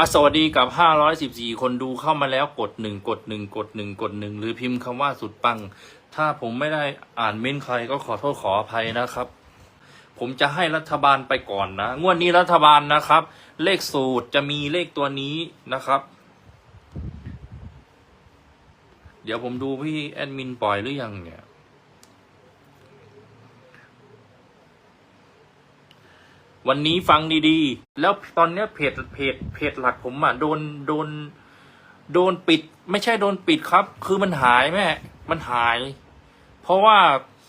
อะสวัสดีกับ 514 คนดูเข้ามาแล้วกดหนึ่งกดหนึ่งกดหนึ่งกดหนึ่งหรือพิมพ์คำว่าสุดปัง ถ้าผมไม่ได้อ่านเม้นใครก็ขอโทษขออภัยนะครับ ผมจะให้รัฐบาลไปก่อนนะ งวดนี้รัฐบาลนะครับ เลขสูตรจะมีเลขตัวนี้นะครับ เดี๋ยวผมดูพี่แอดมินปล่อยหรือยังเนี่ย วันนี้ฟังดีๆ แล้วตอนเนี้ยเพจเพจเพจหลักผมอะโดนโดน โดนปิด ไม่ใช่โดนปิดครับ คือมันหายแม่มันหาย เพราะว่า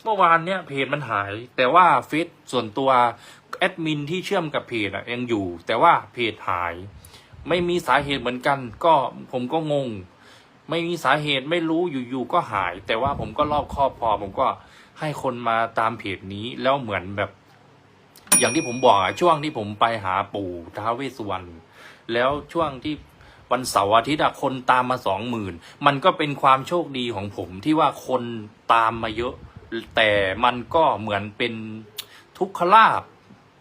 เมื่อวานเนี้ยเพจมันหาย แต่ว่าเฟซส่วนตัวแอดมินที่เชื่อมกับเพจอะยังอยู่ แต่ว่าเพจหาย ไม่มีสาเหตุเหมือนกัน ก็ผมก็งง ไม่มีสาเหตุไม่รู้อยู่ๆก็หาย แต่ว่าผมก็รอบครอบพอผมก็ให้คนมาตามเพจนี้แล้วเหมือนแบบ อย่างที่ผมบอกอะช่วงที่ผมไปหาปู่ท้าเวสสุวรรณแล้วช่วงที่วันเสาร์อาทิตย์อะคนตามมาสองหมื่นมันก็เป็นความโชคดีของผมที่ว่าคนตามมาเยอะ แต่มันก็เหมือนเป็นทุกขลาบ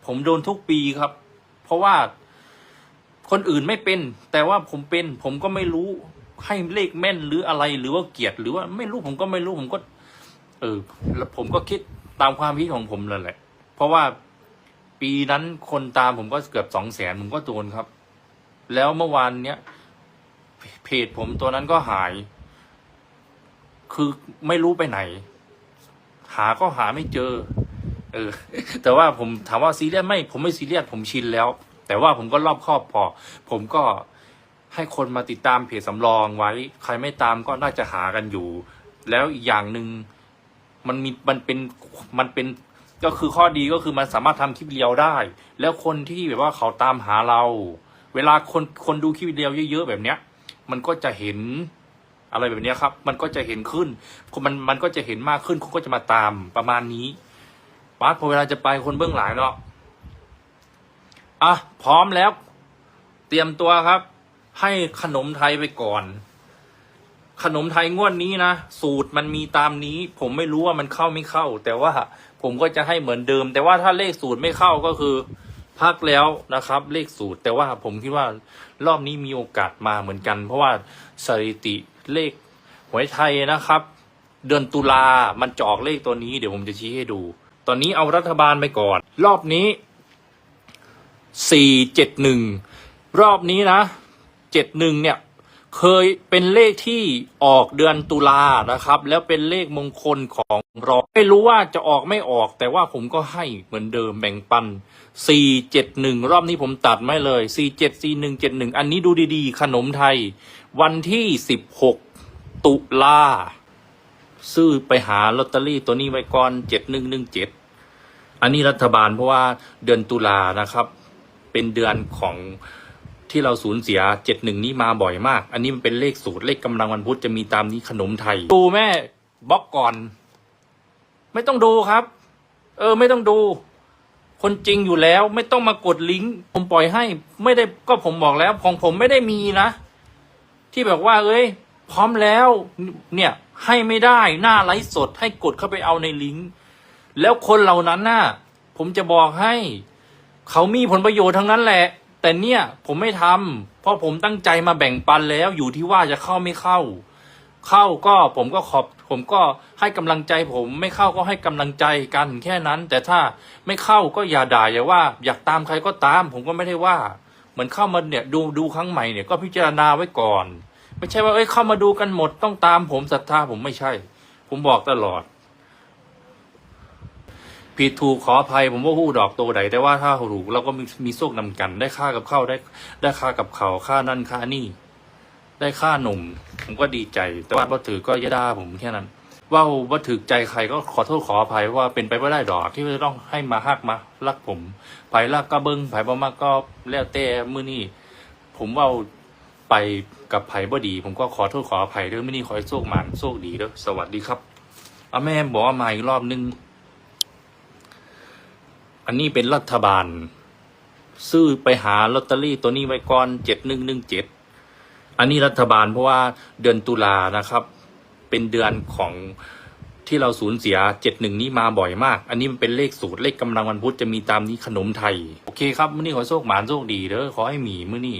ผมโดนทุกปีครับ เพราะว่าคนอื่นไม่เป็น แต่ว่าผมเป็น ผมก็ไม่รู้ให้เลขแม่นหรืออะไรหรือว่าเกียดหรือว่าไม่รู้ผมก็ไม่รู้ผมก็ เออแล้วผมก็คิดตามความคิดของผมนั่นแหละ เพราะว่า ปีนั้นคนตามผมก็เกือบสองแสนผมก็โดนครับ แล้วเมื่อวานเนี้ยเพจผมตัวนั้นก็หาย คือไม่รู้ไปไหน หาก็หาไม่เจอ เออ แต่ว่าผมถามว่าซีเรียสไหมผมไม่ซีเรียสผมชินแล้ว แต่ว่าผมก็รอบครอบพอ ผมก็ให้คนมาติดตามเพจสำรองไว้ ใครไม่ตามก็น่าจะหากันอยู่ แล้วอีกอย่างหนึ่งมันมีมันเป็นมันเป็น ก็คือข้อดีก็คือมันสามารถทำคลิปเรียวได้ แล้วคนที่แบบว่าเขาตามหาเรา เวลาคนคนดูคลิปเรียวเยอะๆแบบเนี้ย มันก็จะเห็นอะไรแบบเนี้ยครับ มันก็จะเห็นขึ้น มันมันก็จะเห็นมากขึ้นคนก็จะมาตามประมาณนี้ปาร์ตพอเวลาจะไปคนเบื้องหลังเนาะอะพร้อมแล้ว เตรียมตัวครับ ให้ขนมไทยไปก่อน ขนมไทยงวดนี้นะ สูตรมันมีตามนี้ ผมไม่รู้ว่ามันเข้าไม่เข้า แต่ว่าผมก็จะให้เหมือนเดิม แต่ว่าถ้าเลขสูตรไม่เข้าก็คือ พักแล้วนะครับ เลขสูตร แต่ว่าผมคิดว่ารอบนี้มีโอกาสมาเหมือนกัน เพราะว่าสถิติเลขหวยไทยนะครับ เดือนตุลามันจะออกเลขตัวนี้เดี๋ยวผมจะชี้ให้ดู ตอนนี้เอารัฐบาลไปก่อน รอบนี้สี่เจ็ดหนึ่งรอบนี้นะเจ็ดหนึ่งเนี่ย เคยเป็นเลขที่ออกเดือนตุลานะครับ แล้วเป็นเลขมงคลของเราไม่รู้ว่าจะออกไม่ออก แต่ว่าผมก็ให้เหมือนเดิมแบ่งปัน 471 รอบนี้ผมตัดไม่เลย 474171 อันนี้ดูดีๆ ขนมไทย วันที่ 16 ตุลาซื้อไปหาลอตเตอรี่ตัวนี้ไว้ก่อน 7117 อันนี้รัฐบาลเพราะว่าเดือนตุลานะครับ เป็นเดือนของ ที่เราสูญเสียเจ็ดหนึ่งนี้มาบ่อยมาก อันนี้มันเป็นเลขสูตรเลขกำลังวันพุธจะมีตามนี้ขนมไทย ดูแม่บล็อกก่อน ไม่ต้องดูครับ เออ ไม่ต้องดู คนจริงอยู่แล้ว ไม่ต้องมากดลิงก์ผมปล่อยให้ ไม่ได้ก็ผมบอกแล้ว ของผมไม่ได้มีนะ ที่แบบว่า เอ้ย พร้อมแล้ว เนี่ย ให้ไม่ได้หน้าไลฟ์สด ให้กดเข้าไปเอาในลิงก์แล้วคนเหล่านั้นน่ะ ผมจะบอกให้ เขามีผลประโยชน์ทั้งนั้นแหละ แต่เนี่ยผมไม่ทำเพราะผมตั้งใจมาแบ่งปันแล้วอยู่ที่ว่าจะเข้าไม่เข้า เข้าก็ผมก็ขอบ ผมก็ให้กำลังใจผมไม่เข้าก็ให้กำลังใจกันแค่นั้น แต่ถ้าไม่เข้าก็อย่าด่าอย่าว่า อยากตามใครก็ตาม ผมก็ไม่ได้ว่า เหมือนเข้ามาเนี่ยดูดูครั้งใหม่เนี่ยก็พิจารณาไว้ก่อน ไม่ใช่ว่าเอ้ยเข้ามาดูกันหมดต้องตามผมศรัทธาผมไม่ใช่ ผมบอกตลอด ผิดถูกขออภัยผมว่าหู้ดอกโตใดแต่ว่าถ้าถูเราก็มีมีโชคนำกัน ได้ค่ากับข้าวได้ ได้ค่ากับเขาค่านั่นค่านี่ ได้ค่าหนุ่ม ผมก็ดีใจ แต่ว่าบ่ถือก็ย่าด่าผมแค่นั้น ว่าว่าถือใจใครก็ขอโทษขออภัยว่าเป็นไปไม่ได้ดอกที่จะต้องให้มาฮักมารักผมไผ่รักก็เบิ้งไผ่บ่มากก็แล้วแต่มือนี้ผมว่าไปกับไผ่บ่ดี ผมก็ขอโทษขออภัยเด้อมื้อนี้ขอให้โชคหมานโชคดีเด้อสวัสดีครับอาแม่บอกว่ามาอีกรอบนึง อันนี้เป็นรัฐบาล ซื้อไปหาลอตเตอรี่ตัวนี้ไว้ก่อนเจ็ดหนึ่งหนึ่งเจ็ดอันนี้รัฐบาลเพราะว่าเดือนตุลานะครับ เป็นเดือนของที่เราสูญเสียเจ็ดหนึ่งนี้มาบ่อยมาก อันนี้มันเป็นเลขสูตรเลขกำลังวันพุธจะมีตามนี้ขนมไทย โอเคครับ มื้อนี้ขอโชคหมานโชคดีเด้อขอให้หมีมื้อนี้